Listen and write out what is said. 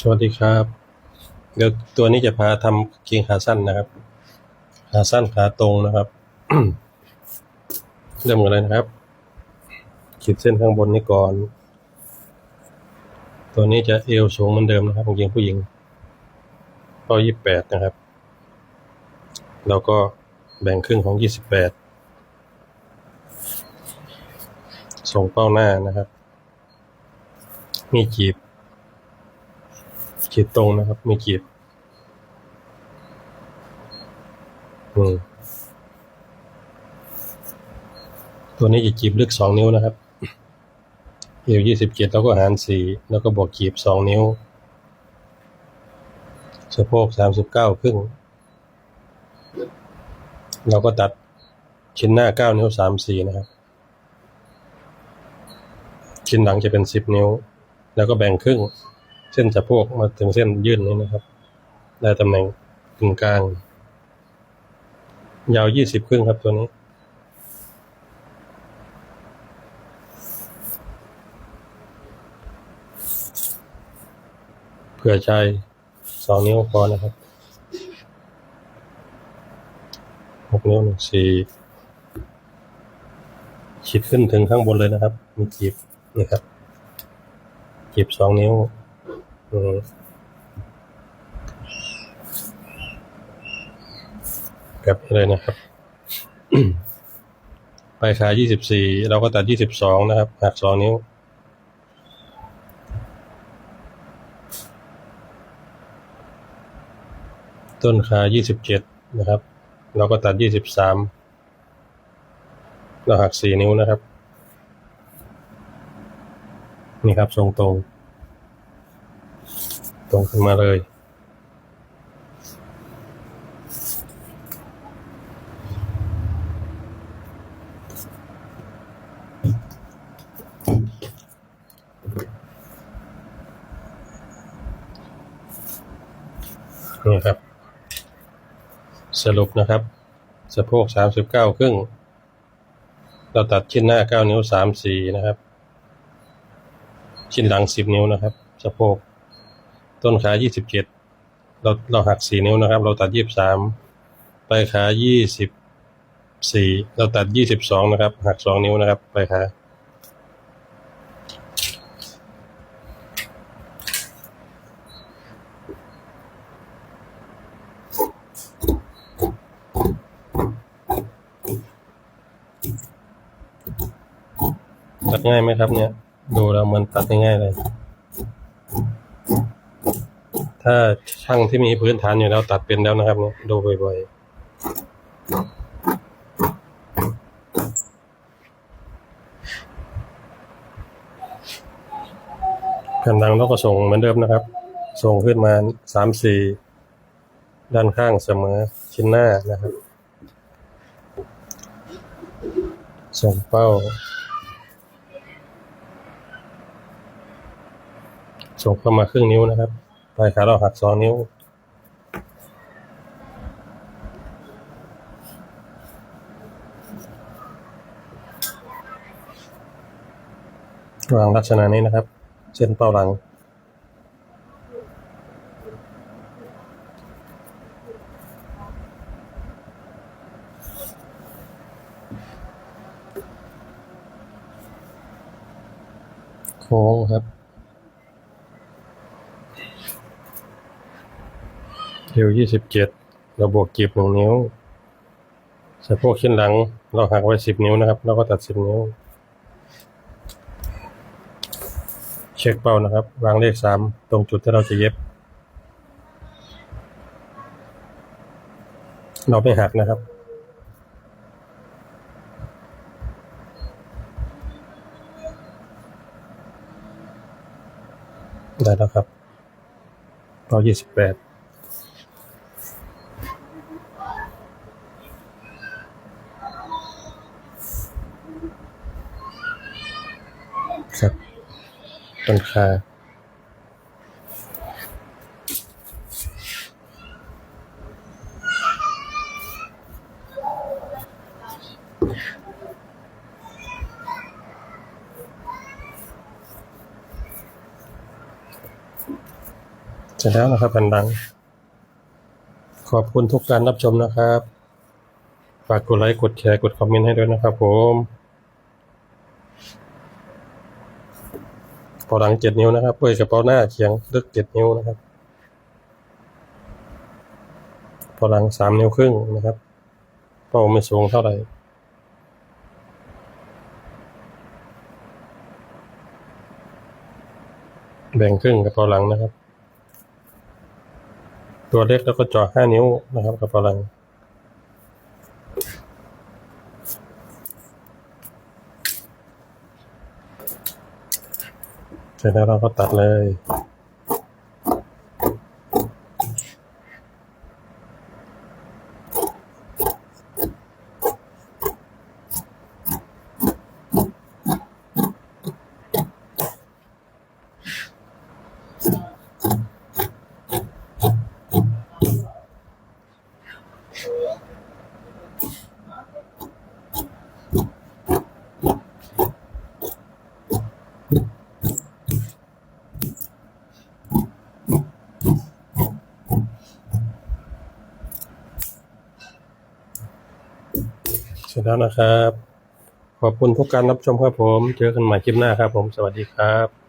สวัสดีครับ เดี๋ยวตัวนี้จะพาทำกางเกงขาสั้นนะครับ ขาสั้นขาตรงนะครับเริ่มกันเลยนะครับ ขีดเส้นข้างบนนี้ก่อน ตัวนี้จะเอวสูงเหมือนเดิมนะครับกางเกงผู้หญิงเป้ายี่แปดนะครับ แล้วก็แบ่งครึ่งของยี่สิบแปดส่งเป้าหน้านะครับ มีจีบ ขีดตรงนะครับ มีขีดอืมตัวนี้จะจีบลึกสองนิ้วนะครับเอวยี่สิบเจ็ดแล้วก็หารสี่แล้วก็บวกขีบสองนิ้วสะโพกสามสิบเก้าครึ่งเราก็ตัดชิ้นหน้าเก้านิ้วสามสี่นะครับ ชิ้นหลังจะเป็นสิบนิ้ว แล้วก็แบ่งครึ่ง เส้นสะโพกมาถึงเส้นยื่นนี้นะครับ ได้ตำแหน่งกึ่งกลาง ยาวยี่สิบครึ่งครับตัวนี้เผื่อใจสองนิ้วพอนะครับหกนิ้วหนึ่งสี่ขีดขึ้นถึงข้างบนเลยนะครับ มีกีบนี่ครับกีบสองนิ้ว อืมแบบนี้เลยนะครับ ไปลายยี่สิบสี่เราก็ตัดยี่สิบสองนะครับ หักสองนิ้ว ต้นขายี่สิบเจ็ดนะครับ เราก็ตัดยี่สิบสามเราหักสี่นิ้วนะครับ นี่ครับทรงตรง ตรงขึ้นมาเลย นี่ครับ สรุปนะครับ สะโพกสามสิบเก้าครึ่ง เราตัดชิ้นหน้าเก้านิ้วสามสี่นะครับ ชิ้นหลังสิบนิ้วนะครับ สะโพก ต้นขายี่สิบเจ็ดเราเราหักสี่นิ้วนะครับ เราตัดยี่สิบสามปลายขายี่สิบสี่เราตัดยี่สิบสองนะครับ หักสองนิ้วนะครับปลายขาตัดง่ายไหมครับเนี่ย ดูแล้วมันตัดง่ายเลย ถ้าช่างที่มีพื้นฐานอยู่แล้วตัดเป็นแล้วนะครับเนี่ยดูบ่อยๆแผ่นดังเราก็ส่งเหมือนเดิมนะครับ ส่งขึ้นมาสามสี่ด้านข้างเสมอชิ้นหน้านะครับ ส่งเป้า ส่งเข้ามาครึ่งนิ้วนะครับ ปลายขาเราหักสองนิ้ว วางลักษณะนี้นะครับ เส้นเป้าหลังโค้งครับ เอวยี่สิบเจ็ดเราบวกกีบหนึ่งนิ้วสะโพกชิ้นหลัง เราหักไว้สิบนิ้วนะครับ แล้วก็ตัดสิบนิ้ว เช็คเป้านะครับ วางเลขสามตรงจุดที่เราจะเย็บ เราไม่หักนะครับได้แล้วครับเป้ายี่สิบแปด ครับต้นขาเสร็จแล้วนะครับแผ่นดัง ขอบคุณทุกการรับชมนะครับ ฝากกดไลค์ กดแชร์ กดคอมเมนต์ให้ด้วยนะครับผม เป๋าหลังเจ็ดนิ้วนะครับเปิดกระเป๋าหน้าเคียงลึกเจ็ดนิ้วนะครับเป๋าหลังสามนิ้วครึ่งนะครับเป้าไม่สูงเท่าไหร่แบ่งครึ่งกระเป๋าหลังนะครับ ตัวเล็กแล้วก็จาะห้านิ้วนะครับกระเป๋าหลัง เสร็จแล้วเราก็ตัดเลย ร็จแล้วนะครับ ขอบคุณทุกการรับชมครับผม เจอกันใหม่คลิปหน้าครับผม สวัสดีครับ